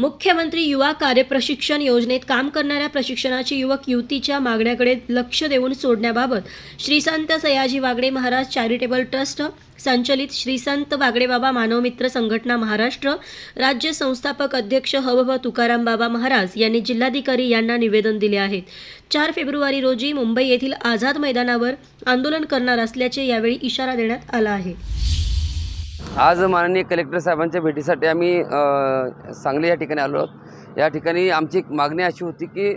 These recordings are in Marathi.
मुख्यमंत्री युवा कार्यप्रशिक्षण योजनेत काम करणाऱ्या प्रशिक्षणाची युवक युवतीच्या मागण्याकडे लक्ष देऊन सोडण्याबाबत श्री संत सयाजी वागडे महाराज चॅरिटेबल ट्रस्ट संचलित श्री संत वागडेबाबा मानवमित्र संघटना महाराष्ट्र राज्य संस्थापक अध्यक्ष हवभ तुकाराम बाबा महाराज यांनी जिल्हाधिकारी यांना निवेदन दिले आहे चार फेब्रुवारी रोजी मुंबई येथील आझाद मैदानावर आंदोलन करणार असल्याचे यावेळी इशारा देण्यात आला आहे. आज माननीय कलेक्टर साहेबांच्या भेटीसाठी आम्ही सांगली या ठिकाणी आलो आहोत. या ठिकाणी आमची एक मागणी अशी होती की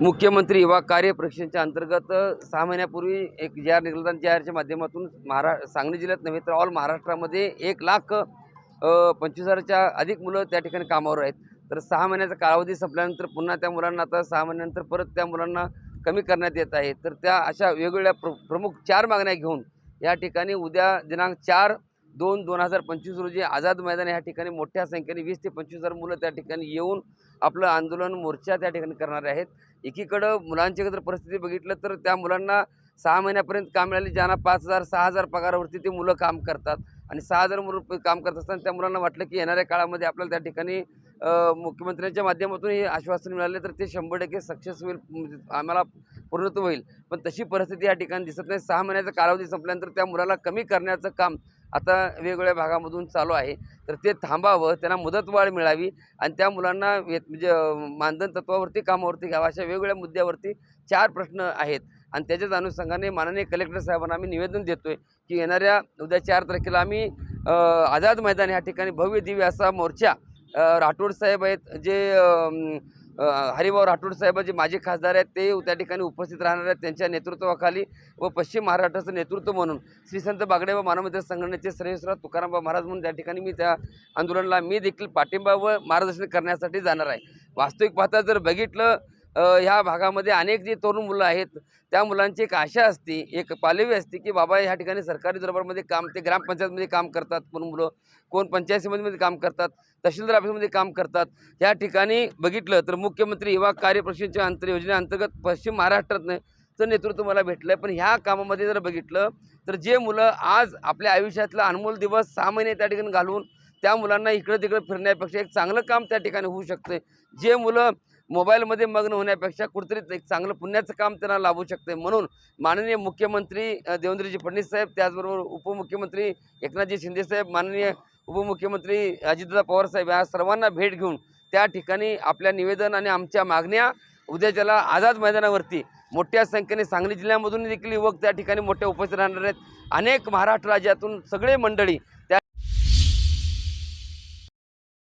मुख्यमंत्री युवा कार्य अंतर्गत सहा महिन्यापूर्वी एक जे आर निघाला जे आणि आरच्या माध्यमातून महारा सांगली जिल्ह्यात नव्हे तर ऑल महाराष्ट्रामध्ये एक लाख पंचवीस हजारच्या अधिक मुलं त्या ठिकाणी कामावर आहेत. तर सहा महिन्याचा कालावधी संपल्यानंतर पुन्हा त्या मुलांना आता सहा महिन्यानंतर परत त्या मुलांना कमी करण्यात येत आहे. तर त्या अशा वेगवेगळ्या प्र प्रमुख चार मागण्या घेऊन या ठिकाणी उद्या दिनांक चार दोन दोन हजार पंचवीस रोजी आझाद मैदान या ठिकाणी मोठ्या संख्येने वीस ते पंचवीस हजार मुलं त्या ठिकाणी येऊन आपलं आंदोलन मोर्चा त्या ठिकाणी करणारे आहेत. एकीकडं मुलांची जर परिस्थिती बघितलं तर त्या मुलांना सहा महिन्यापर्यंत काम मिळाले ज्यांना पाच हजार सहा हजार पगारावरती ते मुलं काम करतात. आणि सहा हजार मुलं काम करत असताना त्या मुलांना वाटलं की येणाऱ्या काळामध्ये आपल्याला त्या ठिकाणी मुख्यमंत्र्यांच्या माध्यमातून हे आश्वासन मिळाले तर ते शंभर टक्के सक्सेस होईल म्हणजे आम्हाला पूर्णत्व होईल. पण तशी परिस्थिती या ठिकाणी दिसत नाही. सहा महिन्याचा कालावधी संपल्यानंतर त्या मुलाला कमी करण्याचं काम आता वेगवेगळ्या भागामधून चालू आहे. तर ते थांबावं त्यांना मुदतवाढ मिळावी आणि त्या मुलांना वेत म्हणजे मानधन तत्वावरती कामावरती घ्यावं अशा वेगवेगळ्या मुद्द्यावरती चार प्रश्न आहेत. आणि त्याच्याच अनुषंगाने माननीय कलेक्टर साहेबांना आम्ही निवेदन देतोय की येणाऱ्या उद्या चार तारखेला आम्ही आझाद मैदान ह्या ठिकाणी भव्य दिव्य असा मोर्चा राठोड साहेब आहेत जे हरिभाऊ राठोड साहेब जे माजी खासदार आहेत ते त्या ठिकाणी उपस्थित राहणार आहेत त्यांच्या नेतृत्वाखाली व पश्चिम महाराष्ट्राचं नेतृत्व म्हणून. श्री संत बागडे व मानवमित्र संघटनेचे सर्वेश्वर तुकारामबा महाराज म्हणून त्या ठिकाणी मी त्या आंदोलनाला मी देखील पाठिंबा व मार्गदर्शन करण्यासाठी जाणार आहे. वास्तविक पाहता जर बघितलं ह्या भागामध्ये अनेक जे तरुण मुलं आहेत त्या मुलांची एक आशा असते एक पालवी असते की बाबा ह्या ठिकाणी सरकारी दरबारमध्ये काम ते ग्रामपंचायतमध्ये काम करतात कोण मुलं कोण पंचायत समितीमध्ये काम करतात तहसीलदार ऑफिसमध्ये काम करतात. ह्या ठिकाणी बघितलं तर मुख्यमंत्री युवा कार्यप्रशिक्षणच्या अंतर योजनेअंतर्गत पश्चिम महाराष्ट्रातनं चं नेतृत्व मला भेटलं आहे पण ह्या कामामध्ये जर बघितलं तर जे मुलं आज आपल्या आयुष्यातला अनमोल दिवस सहा महिने त्या ठिकाणी घालून त्या मुलांना इकडं तिकडं फिरण्यापेक्षा एक चांगलं काम त्या ठिकाणी होऊ शकतं जे मुलं मोबाईलमध्ये मग्न होण्यापेक्षा कुठेतरी एक चांगलं पुण्याचं काम त्यांना लाभू शकते म्हणून माननीय मुख्यमंत्री देवेंद्रजी फडणवीस साहेब त्याचबरोबर उपमुख्यमंत्री एकनाथजी शिंदेसाहेब माननीय उपमुख्यमंत्री अजितदादा पवार साहेब या सर्वांना भेट घेऊन त्या ठिकाणी आपल्या निवेदन आणि आमच्या मागण्या उद्याच्याला आझाद मैदानावरती मोठ्या संख्येने सांगली जिल्ह्यामधून देखील युवक त्या ठिकाणी मोठ्या उपस्थित राहणार आहेत. अनेक महाराष्ट्र राज्यातून सगळे मंडळी त्या